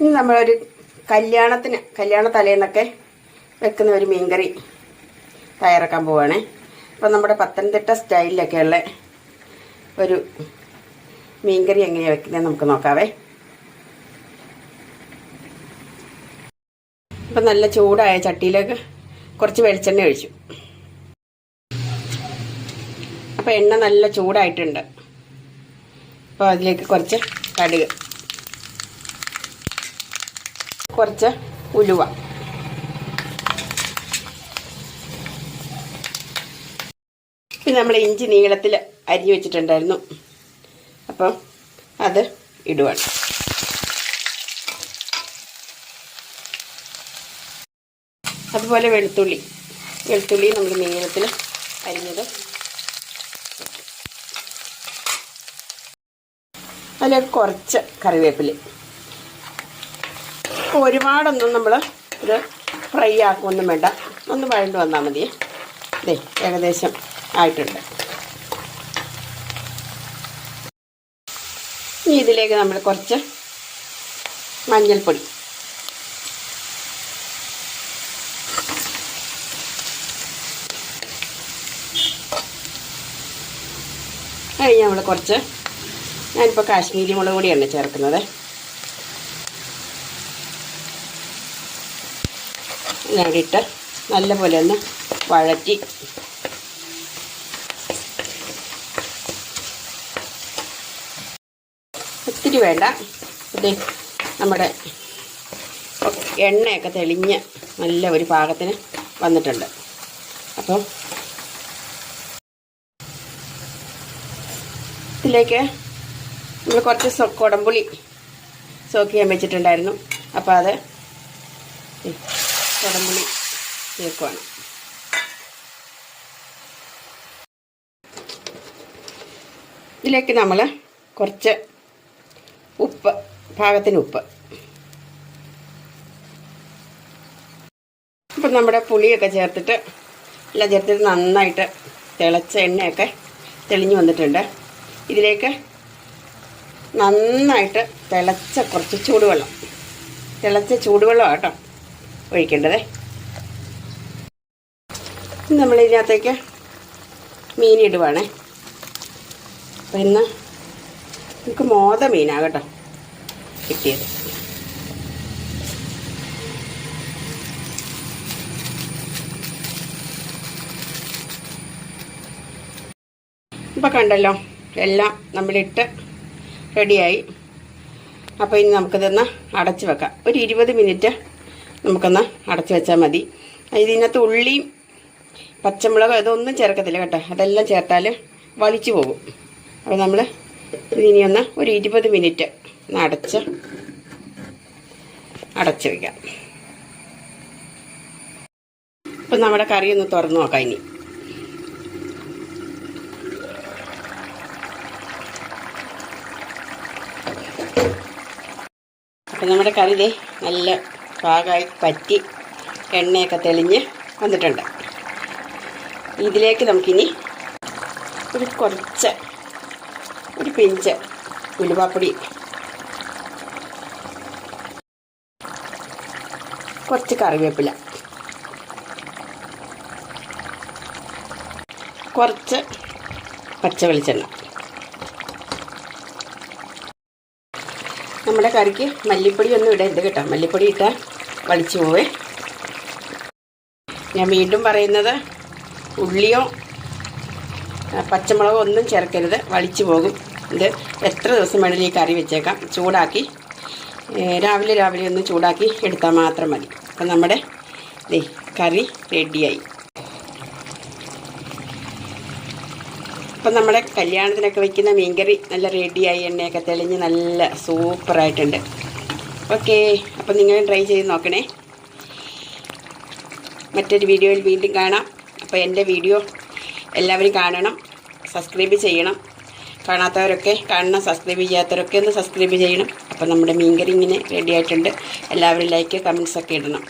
ഇനി നമ്മളൊരു കല്യാണത്തിന് കല്യാണ തലേന്നൊക്കെ വെക്കുന്ന ഒരു മീൻകറി തയ്യാറാക്കാൻ പോവുകയാണേ അപ്പം നമ്മുടെ പത്തനംതിട്ട സ്റ്റൈലിലൊക്കെയുള്ള ഒരു മീൻകറി എങ്ങനെയാണ് വെക്കുന്നത് നമുക്ക് നോക്കാവേ. അപ്പം നല്ല ചൂടായ ചട്ടിയിലേക്ക് കുറച്ച് വെളിച്ചെണ്ണ ഒഴിച്ചു. അപ്പം എണ്ണ നല്ല ചൂടായിട്ടുണ്ട്. അപ്പോൾ അതിലേക്ക് കുറച്ച് കടുക്. കുറച്ച് ഉലുവ. പിന്നെ നമ്മൾ ഇഞ്ചി നീളത്തിൽ അരിഞ്ഞു വെച്ചിട്ടുണ്ടായിരുന്നു. അപ്പം അത് ഇടുവാണ്. അതുപോലെ വെളുത്തുള്ളി. വെളുത്തുള്ളി നമ്മൾ നീളത്തിൽ അരിഞ്ഞത് അതിലേക്ക് കുറച്ച് കറിവേപ്പില. അപ്പോൾ ഒരുപാടൊന്നും നമ്മൾ ഇത് ഫ്രൈ ആക്കുമൊന്നും വേണ്ട. ഒന്ന് വഴണ്ട് വന്നാൽ മതി ദേ ഏകദേശം ആയിട്ടുണ്ട്. ഇനി ഇതിലേക്ക് നമ്മൾ കുറച്ച് മഞ്ഞൾപ്പൊടി. കഴിഞ്ഞ് നമ്മൾ കുറച്ച് ഞാനിപ്പോൾ കാശ്മീരി മുളക് പൊടിയാണ് ചേർക്കുന്നത്. ഞാനിട്ട് നല്ലപോലെ ഒന്ന് വഴറ്റി. ഒത്തിരി വേണ്ട. ഇത് നമ്മുടെ എണ്ണയൊക്കെ തെളിഞ്ഞ് നല്ല ഒരു പാകത്തിന് വന്നിട്ടുണ്ട്. അപ്പോൾ ഇതിലേക്ക് നമ്മൾ കുറച്ച് കുടംപുളി സോക്ക് ചെയ്യാൻ വെച്ചിട്ടുണ്ടായിരുന്നു. അപ്പോൾ അത് കുടംപുളി ചേർക്കുവാണ് ഇതിലേക്ക് നമ്മൾ കുറച്ച് ഉപ്പ് പാകത്തിന് ഉപ്പ്. ഇപ്പം നമ്മുടെ പുളിയൊക്കെ ചേർത്തിട്ട് എല്ലാം ചേർത്തിട്ട് നന്നായിട്ട് തിളച്ച എണ്ണയൊക്കെ തെളിഞ്ഞു വന്നിട്ടുണ്ട്. ഇതിലേക്ക് നന്നായിട്ട് തിളച്ച കുറച്ച് ചൂടുവെള്ളം. തിളച്ച ചൂടുവെള്ളം കേട്ടോ. ഒഴിക്കേണ്ടത്. നമ്മൾ ഇതിനകത്തേക്ക് മീനിടുവാണേ അപ്പം ഇന്ന് നമുക്ക് മോത മീനാണ് കേട്ടോ കിട്ടിയത്. ഇപ്പം കണ്ടല്ലോ എല്ലാം നമ്മളിട്ട് റെഡിയായി. അപ്പോൾ ഇനി നമുക്കിതൊന്ന് അടച്ച് വെക്കാം. ഒരു ഇരുപത് മിനിറ്റ് നമുക്കൊന്ന് അടച്ചു വെച്ചാൽ മതി. ഇതിനകത്ത് ഉള്ളിയും പച്ചമുളക് അതൊന്നും ചേർക്കത്തില്ല കേട്ടോ. അതെല്ലാം ചേർത്താൽ വലിച്ചു പോകും. അപ്പോൾ നമ്മൾ ഇതിനിയൊന്ന് ഒരു ഇരുപത് മിനിറ്റ് ഒന്ന് അടച്ച് അടച്ച് വയ്ക്കാം അപ്പം നമ്മുടെ കറി ഒന്ന് തുറന്നു നോക്കാം ഇനി. അപ്പം നമ്മുടെ കറി ദേ നല്ല പാകമായി പറ്റി എണ്ണയൊക്കെ തെളിഞ്ഞ് വന്നിട്ടുണ്ട്. ഇതിലേക്ക് നമുക്കിനി ഒരു കുറച്ച് ഒരു പിഞ്ച് ഉലുവാപ്പൊടി. കുറച്ച് കറിവേപ്പില. കുറച്ച് പച്ച വെളിച്ചെണ്ണ നമ്മുടെ കറിക്ക് മല്ലിപ്പൊടി ഒന്നും ഇടരുത് കേട്ടോ. മല്ലിപ്പൊടി ഇട്ടാൽ വളിച്ചു പോവേ. ഞാൻ വീണ്ടും പറയുന്നത് ഉള്ളിയോ പച്ചമുളകോ ഒന്നും ചേർക്കരുത്. വളിച്ചു പോകും. ഇത് എത്ര ദിവസം വേണമെങ്കിലും ഈ കറി വെച്ചേക്കാം. ചൂടാക്കി രാവിലെ രാവിലെ ഒന്ന് ചൂടാക്കി എടുത്താൽ മാത്രം മതി. അപ്പം നമ്മുടെ കറി റെഡിയായി അപ്പം നമ്മുടെ കല്യാണത്തിനൊക്കെ വയ്ക്കുന്ന മീൻകറി നല്ല റെഡിയായി എണ്ണയൊക്കെ തെളിഞ്ഞ് നല്ല സൂപ്പറായിട്ടുണ്ട്. ഓക്കെ അപ്പം നിങ്ങൾ ട്രൈ ചെയ്ത് നോക്കണേ. മറ്റൊരു വീഡിയോയിൽ വീണ്ടും കാണാം. അപ്പോൾ എന്റെ വീഡിയോ എല്ലാവരും കാണണം സബ്സ്ക്രൈബ് ചെയ്യണം. കാണാത്തവരൊക്കെ കാണണം സബ്സ്ക്രൈബ് ചെയ്യാത്തവരൊക്കെ ഒന്ന് സബ്സ്ക്രൈബ് ചെയ്യണം. അപ്പോൾ നമ്മുടെ മീൻകറി ഇങ്ങനെ റെഡി ആയിട്ടുണ്ട് എല്ലാവരും ലൈക്ക് കമൻസ് ഒക്കെ ഇടണം.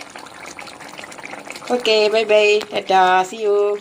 Okay bye bye tata see you.